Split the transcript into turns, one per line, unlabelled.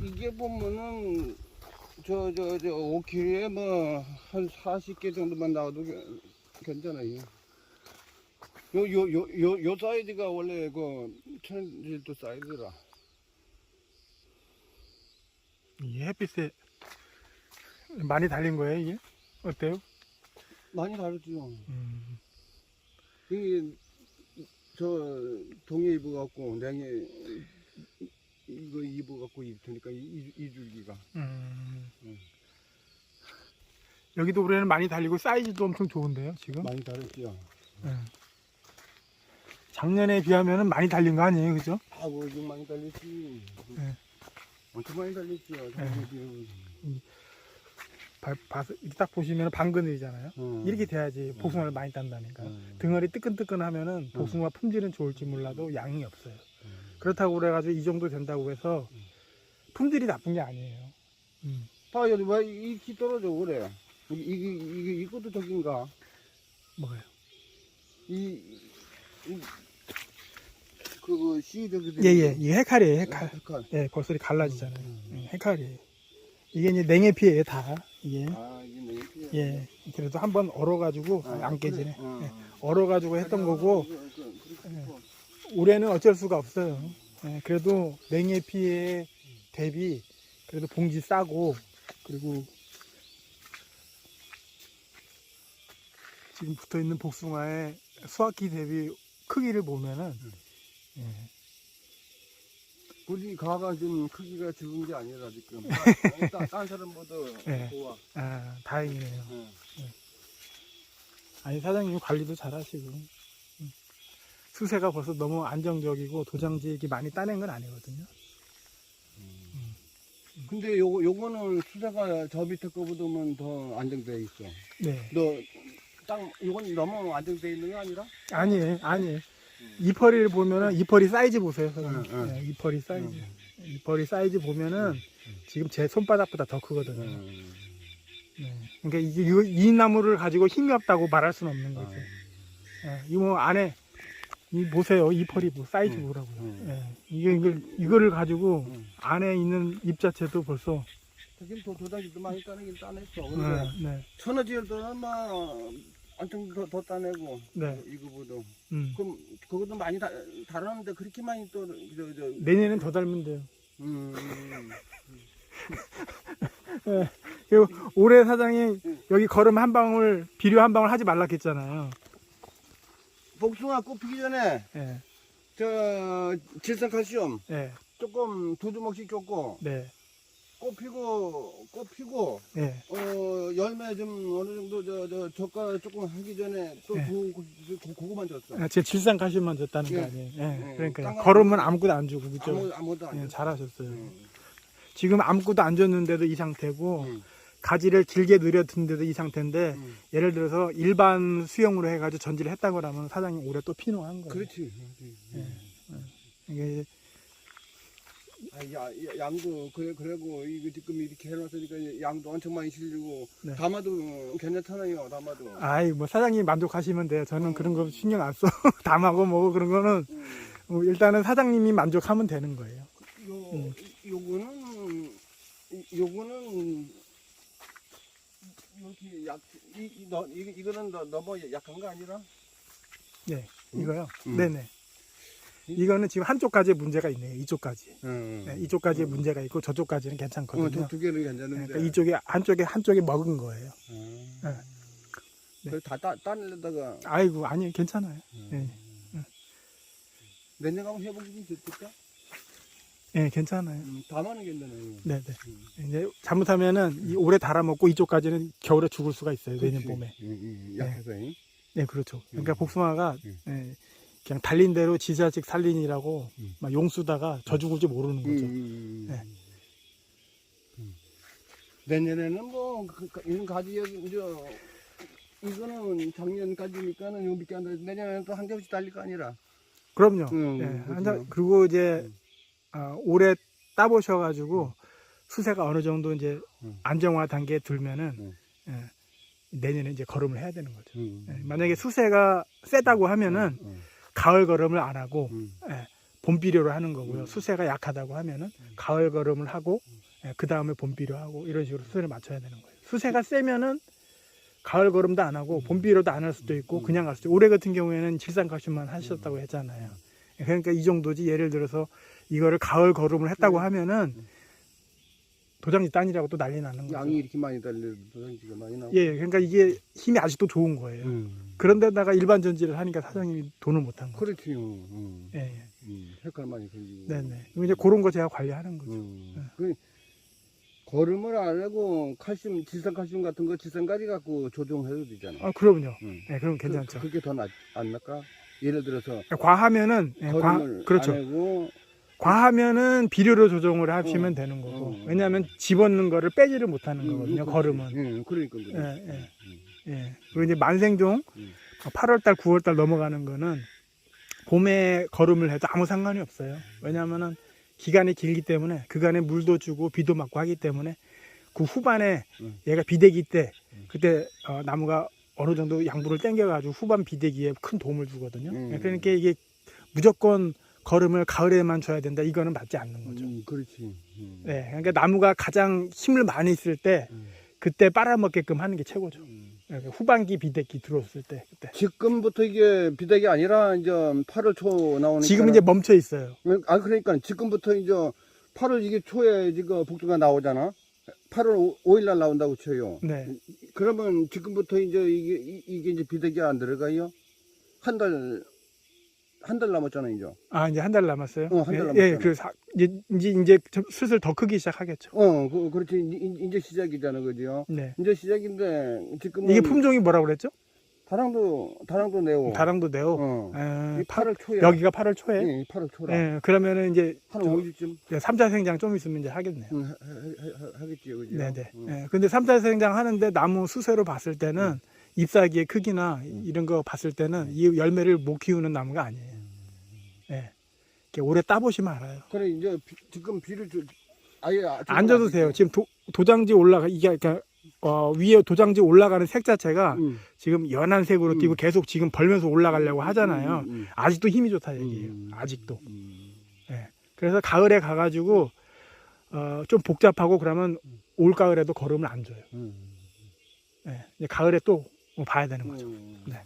이게 보면은 저저 저 5kg에 뭐 한 40개 정도만 나와도 괜- 괜찮아요. 요 요 요 요 요 사이즈가 원래 그 천일도 사이즈라.
이 햇빛에 많이 달린 거예요 이게? 어때요?
많이 다르죠.
음,
이게 저 동해 입어 갖고 냉해 이거 입어 갖고 입으니까 이, 이 줄기가
음.
음.
여기도 올해는 많이 달리고 사이즈도 엄청 좋은데요 지금?
많이 다르죠.
예. 작년에 비하면 많이 달린 거 아니에요 그죠?
아, 뭐 좀 많이 달렸지.
네.
엄청 많이 달렸죠. 네.
봐, 봐서 이렇게 딱 보시면 방그늘이잖아요
어.
이렇게 돼야지 복숭아를 많이 딴다니까
음.
등어리 뜨끈뜨끈하면은 복숭아 품질은 좋을지 몰라도 양이 없어요
음.
그렇다고 그래가지고 이 정도 된다고 해서
음.
품질이 나쁜 게 아니에요 음.
봐, 여기 왜 이키 떨어져 그래? 이게 이게 이게 이것도 저긴가?
뭐가요?
이, 이 그거 씨 저기
예예 이 헤칼이에요 헤칼
헷갈.
예 벌써 갈라지잖아요
음.
예, 헤칼이에요 이게 이제 냉해 피해예요 다 이게
아 피야.
예. 그래도 한 번 얼어가지고
아,
안
그래.
깨지네.
어.
예, 얼어가지고 했던 거고
그, 그, 그렇게
예. 올해는 어쩔 수가 없어요. 예, 그래도 냉해 피해 대비 그래도 봉지 싸고 그리고 지금 붙어 있는 복숭아의 수확기 대비 크기를 보면은 예,
우리 가가 좀 크기가 적은 게 아니라 지금. 딴, 딴 사람보다
예.
좋아.
아 다행이네요
예.
아니 사장님 관리도 잘하시고 음. 수세가 벌써 너무 안정적이고 도장지기 많이 따낸 건 아니거든요.
근데 요거 요거는 수사가 저 밑에 거보다는 더 안정돼 있어.
네,
너땅 이건 너무 안정돼 있는 게 아니라?
아니에요, 아니에요. 이퍼리를 보면은 이퍼리 사이즈 보세요, 사장님.
응, 응.
네, 이퍼리 사이즈. 이퍼리 사이즈 보면은 지금 제 손바닥보다 더 크거든요.
음.
네. 그러니까 이거- 이 나무를 가지고 힘이 없다고 말할 수는 없는 거죠.
아.
예, 이거 뭐 안에 이 보세요, 이퍼리 뭐 사이즈
응,
보라고요.
응.
예, 이게 이걸 이거를 가지고
응.
안에 있는 잎 자체도 벌써
지금 도, 도자기도 많이 따내긴 따냈어.
네,
근데
네,
천어지열도는 막 엄청 더, 더 따내고
네.
이거보다.
음.
그럼 그것도 많이 다, 다르는데 그렇게 많이 또 저, 저,
내년엔 더 닮으면 돼요.
음,
그리고 올해 사장이 여기 걸음 한 방울 비료 한 방울 하지 말라 했잖아요.
복숭아 꽃 피기 전에
예,
저 질산칼슘
예,
조금 두 주먹씩 줬고
네,
꽃 피고 꽃 피고
예,
어 열매 좀 어느 정도 저 저 저가 조금 하기 전에 또
네.
그, 그, 그, 그거만 줬어.
아, 제 질산 가시만 줬다는 거
예.
아니에요. 예,
예.
그러니까
땅
걸음은 아무것도 안 주고 그죠.
아무 아무도 안
예,
줬어.
잘하셨어요.
음.
지금 아무것도 안 줬는데도 이 상태고
음.
가지를 길게 늘여둔데도 이 상태인데
음.
예를 들어서 일반 수영으로 해가지고 전지를 했다고 그러면 사장님 올해 또 피노한 거예요.
그렇지.
예. 이게
아, 야, 야, 양도 그래 그래고 이거 지금 이렇게 해놨으니까 양도 엄청 많이 실리고
네.
담아도 괜찮잖아요. 담아도.
아이 뭐 사장님 만족하시면 돼요. 저는 그런 거 신경 안 써. 담하고 뭐고 그런 거는
음.
뭐 일단은 사장님이 만족하면 되는 거예요.
요
음.
요거는 이- 요거는 이렇게 약이너 이거는 너, 너무 약한 거 아니라?
네,
음?
이거요.
음.
네네. 이거는 지금 한쪽까지 문제가 있네요. 이쪽까지.
응.
네, 이쪽까지 문제가 있고 저쪽까지는
어,
괜찮거든요.
두, 두 개는
네,
괜찮은데.
그러니까 이쪽에 한쪽에 한쪽에 먹은 거예요.
음.
네. 네.
그걸 다 따, 따내려다가
아이고 아니 괜찮아요.
음.
네.
내년 가면 해보기 좀 좋겠다.
네, 괜찮아요.
음, 다만은 괜찮아요.
네네.
음.
이제 잘못하면은 이 올해 달아먹고 이쪽까지는 겨울에 죽을 수가 있어요. 내년. 봄에.
음, 음, 약해서. 잉?
네, 그렇죠. 그러니까
음.
복숭아가
음.
예, 그냥 달린 대로 지사직 살린이라고
음.
막 용수다가 저 죽을지 모르는
음,
거죠.
음,
네.
음. 내년에는 뭐 그, 그, 이런 가지 저 이거는 작년까지니까는 요 밑에 안 돼. 내년에는 또 한 개씩 달릴 거 아니라.
그럼요.
음,
예,
그렇죠.
한 장- 그리고 이제
음.
아, 올해 따보셔가지고 수세가 어느 정도 이제
음.
안정화 단계에 들면은
음.
예, 내년에 이제 걸음을 해야 되는 거죠.
음.
예, 만약에 수세가 세다고 하면은
음,
가을 걸음을 안 하고
음,
예, 봄 비료로 하는 거고요.
음.
수세가 약하다고 하면은 가을 걸음을 하고 그 다음에 봄 비료하고 이런 식으로 수세를 맞춰야 되는 거예요. 수세가 세면은 가을 걸음도 안 하고 봄 비료도 안 할 수도 있고 그냥 갈 수도 있고. 올해 같은 경우에는 질산칼슘만 하셨다고 했잖아요. 그러니까 이 정도지 예를 들어서 이거를 가을 걸음을 했다고 하면은 도장지 딴이라고 또 난리 나는 거죠.
양이 이렇게 많이 달려도 도장지가 많이 나고.
예, 그러니까 이게 힘이 아직도 좋은 거예요.
음.
그런데다가 일반 전지를 하니까 사장님이 돈을 못 한 거죠.
그렇지요. 음.
예, 예.
음. 색깔 많이 생기고.
네네. 그럼 이제 그런 거 제가 관리하는 거죠.
음. 그 걸음을 안 하고 칼슘, 질산 칼슘 같은 거 질산가리 갖고 조정해도 되잖아.
아, 그럼요.
음.
예, 그럼 괜찮죠.
그, 그게 더 낫, 안 낫까? 예를 들어서
과하면은 예, 과,
걸음을
그렇죠.
안 하고
과하면은 비료로 조정을 하시면
어.
되는 거고
어.
왜냐하면 집어넣는 거를 빼지를 못하는
음,
거거든요.
그렇지.
걸음은.
예, 그러니까 그래.
예, 예.
음.
예. 그리고 이제 만생종
음.
8월달, 9월달 넘어가는 거는 봄에 걸음을 해도 아무 상관이 없어요. 왜냐하면은 기간이 길기 때문에 그간에 물도 주고 비도 맞고 하기 때문에 그 후반에
음.
얘가 비대기 때 그때 어, 나무가 어느 정도 양분을 땡겨가지고 후반 비대기에 큰 도움을 주거든요.
음.
그러니까 이게 무조건 걸음을 가을에만 줘야 된다. 이거는 맞지 않는 거죠.
음, 그렇지. 음.
네, 그러니까 나무가 가장 힘을 많이 쓸 때
음.
그때 빨아먹게끔 하는 게 최고죠.
음.
그러니까 후반기 비대기 들어왔을 때 그때.
지금부터 이게 비대기 아니라 이제 8월 초 나오니까
지금 이제 멈춰 있어요.
아 그러니까 지금부터 이제 8월 이게 초에 지금 복숭아 나오잖아. 8월 5일 날 나온다고 쳐요.
네.
그러면 지금부터 이제 이게 이- 이게 이제 비대기 안 들어가요? 한 달 한 달 남았잖아 이제.
아 이제 한 달 남았어요.
어, 한달
예,
남았잖아.
예, 그래서 하- 이제 이제 이제 좀 슬슬 더 크기 시작하겠죠.
어, 그, 그렇지 이- 이제 시작이잖아, 그죠?
네.
이제 시작인데 지금은
이게 품종이 뭐라 고 그랬죠?
다랑도 다랑도 내고.
다랑도 네오.
어.
아,
이 8월 초에.
여기가 8월 초에.
예, 8월 초라.
예, 그러면은 이제
한
저-
5일쯤
예, 삼자 생장 좀 있으면 이제 하겠네요.
하, 하, 하겠지요, 그죠?
네네.
응.
예, 근데 삼자 생장 하는데 나무 수세로 봤을 때는
음.
잎사귀의 크기나 이런 거 봤을 때는 이 열매를 못 키우는 나무가 아니에요.
음.
예. 이렇게 오래 따보시면 알아요.
그래 이제 비- 지금 비를 주, 아예 아-
안 줘도 돼요. 지금 도, 도장지 올라가 이게 그러니까 어, 위에 도장지 올라가는 색 자체가
응.
지금 연한 색으로
음.
뛰고 계속 지금 벌면서 올라가려고 하잖아요.
음, 음,
아직도 힘이 좋다 얘기예요.
음.
아직도.
음.
그래서 가을에 가가지고 어, 좀 복잡하고 그러면 올 가을에도 걸음을 안 줘요.
음.
예. 가을에 또 봐야 되는 거죠.
음.
네.